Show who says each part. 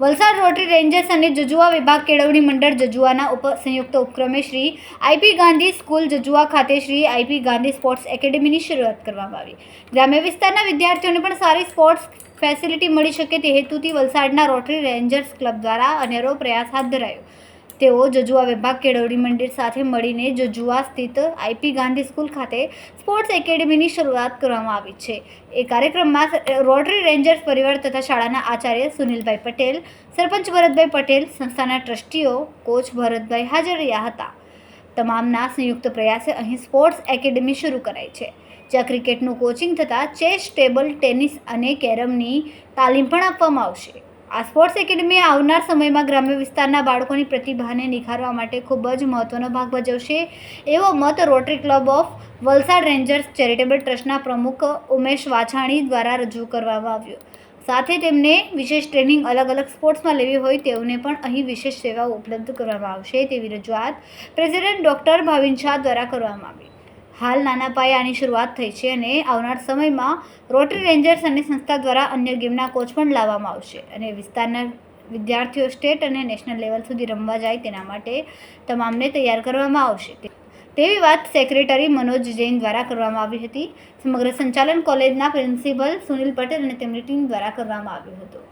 Speaker 1: Valsad rotary Rangers અને જજુઆ વિભાગ કેળવણી મંડળ જજુઆના ઉપ સંયુક્ત ઉપક્રમે શ્રી આઈપી ગાંધી સ્કૂલ જજુઆ ખાતે શ્રી આઈપી ગાંધી સ્પોર્ટ્સ એકેડેમીની શરૂઆત કરવામાં આવી. ગ્રામ્ય વિસ્તારના વિદ્યાર્થીઓને પણ સારી સ્પોર્ટ્સ ફેસિલિટી મળી શકે તે હેતુથી વલસાડના રોટરી રેન્જર્સ ક્લબ દ્વારા અનેરો પ્રયાસ હાથ ધરાયો. તેઓ જજુઆ વિભાગ કેળવણી મંદિર સાથે મળીને જજુઆ સ્થિત આઈપી ગાંધી સ્કૂલ ખાતે સ્પોર્ટ્સ એકેડેમીની શરૂઆત કરવામાં આવી છે. એ કાર્યક્રમમાં રોટરી રેન્જર્સ પરિવાર તથા શાળાના આચાર્ય સુનિલભાઈ પટેલ, સરપંચ ભરતભાઈ પટેલ, સંસ્થાના ટ્રસ્ટીઓ, કોચ ભરતભાઈ હાજર રહ્યા હતા. તમામના સંયુક્ત પ્રયાસે અહીં સ્પોર્ટ્સ એકેડેમી શરૂ કરાઈ છે. જ્યાં ક્રિકેટનું કોચિંગ થતાં ચેસ, ટેબલ, ટેનિસ અને કેરમની તાલીમ પણ આપવામાં આવશે. આ સ્પોર્ટ્સ એકેડમી આવનાર સમયમાં ગ્રામ્ય વિસ્તારના બાળકોની પ્રતિભાને નિખારવા માટે ખૂબ જ મહત્ત્વનો ભાગ ભજવશે. એવો મત Rotary club of Valsad rangers charitable ટ્રસ્ટના પ્રમુખ ઉમેશ વાછાણી દ્વારા રજૂ કરવામાં આવ્યો. સાથે તેમને વિશેષ ટ્રેનિંગ અલગ અલગ સ્પોર્ટ્સમાં લેવી હોય તેઓને પણ અહીં વિશેષ સેવાઓ ઉપલબ્ધ કરવામાં આવશે તેવી રજૂઆત પ્રેસિડેન્ટ ડૉક્ટર ભાવિન શાહ દ્વારા કરવામાં આવી. હાલ નાના પાયે આની શરૂઆત થઈ છે અને આવનાર સમયમાં રોટરી રેન્જર્સ અને સંસ્થા દ્વારા અન્ય ગેમના કોચ પણ લાવવામાં આવશે અને વિસ્તારના વિદ્યાર્થીઓ સ્ટેટ અને નેશનલ લેવલ સુધી રમવા જાય તેના માટે તમામને તૈયાર કરવામાં આવશે. તેવી વાત સેક્રેટરી મનોજ જૈન દ્વારા કરવામાં આવી હતી. સમગ્ર સંચાલન કોલેજના પ્રિન્સિપલ સુનિલ પટેલ અને તેમની ટીમ દ્વારા કરવામાં આવ્યું હતું.